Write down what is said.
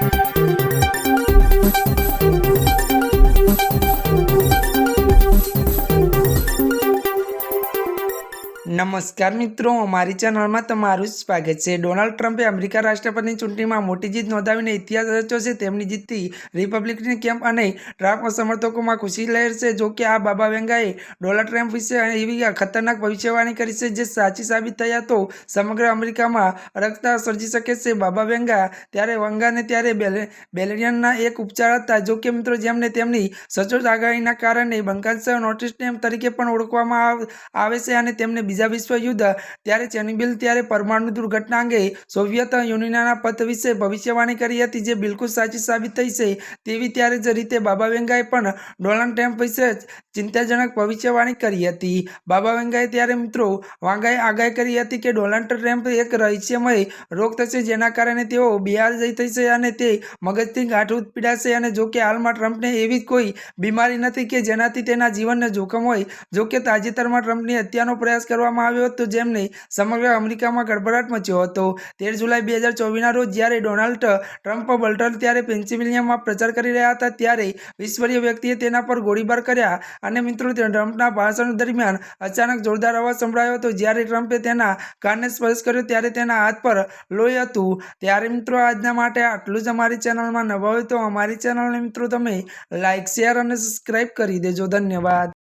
Thank you. નમસ્કાર મિત્રો, અમારી ચેનલમાં તમારું સ્વાગત છે. ડોનાલ્ડ ટ્રમ્પે અમેરિકા રાષ્ટ્રપતિની ચૂંટણીમાં મોટી જીત નોંધાવીને ઇતિહાસ રચ્યો છે. તેમની જીતથી રિપબ્લિકન કેમ્પ અને ટ્રમ્પ સમર્થકોમાં ખુશી લહેર છે? જો કે આ બાબા વેંગાએ ડોનાલ્ડ ટ્રમ્પ વિશે એવી ખતરનાક ભવિષ્યવાણી કરી છે જે સાચી સાબિત થયા તો સમગ્ર અમેરિકામાં અરગતા સર્જી શકે છે. બાબા વેંગા ત્યારે વંગાને ત્યારે બેલે, બેલેરિયનના એક ઉપચાર હતા. જો કે મિત્રો, જેમને તેમની સચોટ આગાહીના કારણે બંકાંશ નોટિસ ટેમ તરીકે પણ ઓળખવામાં આવ- આવે છે અને તેમને બીજા વિશ્વ યુદ્ધ ત્યારે ચેર્નોબિલ ત્યારે પરમાણુ દુર્ઘટના અંગે સોવિયત યુનિયનના પથ વિશે ભવિષ્યવાણી કરી હતી, જે બિલકુલ સાચી સાબિત થઈ છે. તેવી ત્યારે જ રીતે બાબા વેંગાએ પણ ડોનાલ્ડ ટ્રમ્પ વિશે ચિંતાજનક ભવિષ્યવાણી કરી હતી. બાબા વેંગાએ ત્યારે, મિત્રો, વાંગાએ આગાહી કરી હતી કે ડોનાલ્ડ ટ્રમ્પ એક રહસ્યમય રોગ થશે, જેના કારણે તેઓ બિહાર જઈ થશે અને તે મગજથી ગાંઠ પીડાશે અને જો કે હાલમાં ટ્રમ્પને એવી કોઈ બીમારી નથી કે જેનાથી તેના જીવનને જોખમ હોય. જો કે તાજેતરમાં ટ્રમ્પની હત્યાનો પ્રયાસ કરવામાં આવ્યો હતો જેમને સમગ્ર અમેરિકામાં ગડબડાટ મચ્યો હતો. તેર જુલાઈ બે હજાર ચોવીસના રોજ જ્યારે ડોનાલ્ડ ટ્રમ્પ બલ્ટન ત્યારે પેન્સિલ્વેનિયામાં પ્રચાર કરી રહ્યા હતા ત્યારે વિશ્વરીય વ્યક્તિએ તેના પર ગોળીબાર કર્યા અને મિત્રો ટ્રમ્પના ભાષણ દરમિયાન અચાનક જોરદાર અવાજ સંભળાયો હતો. જ્યારે ટ્રમ્પે તેના કાનને સ્પર્શ કર્યો ત્યારે તેના હાથ પર લોહી હતું. ત્યારે મિત્રો આજના માટે આટલું જ અમારી ચેનલમાં નવા હોય તો અમારી ચેનલને મિત્રો તમે લાઇક શેર અને સબસ્ક્રાઈબ કરી દેજો. ધન્યવાદ.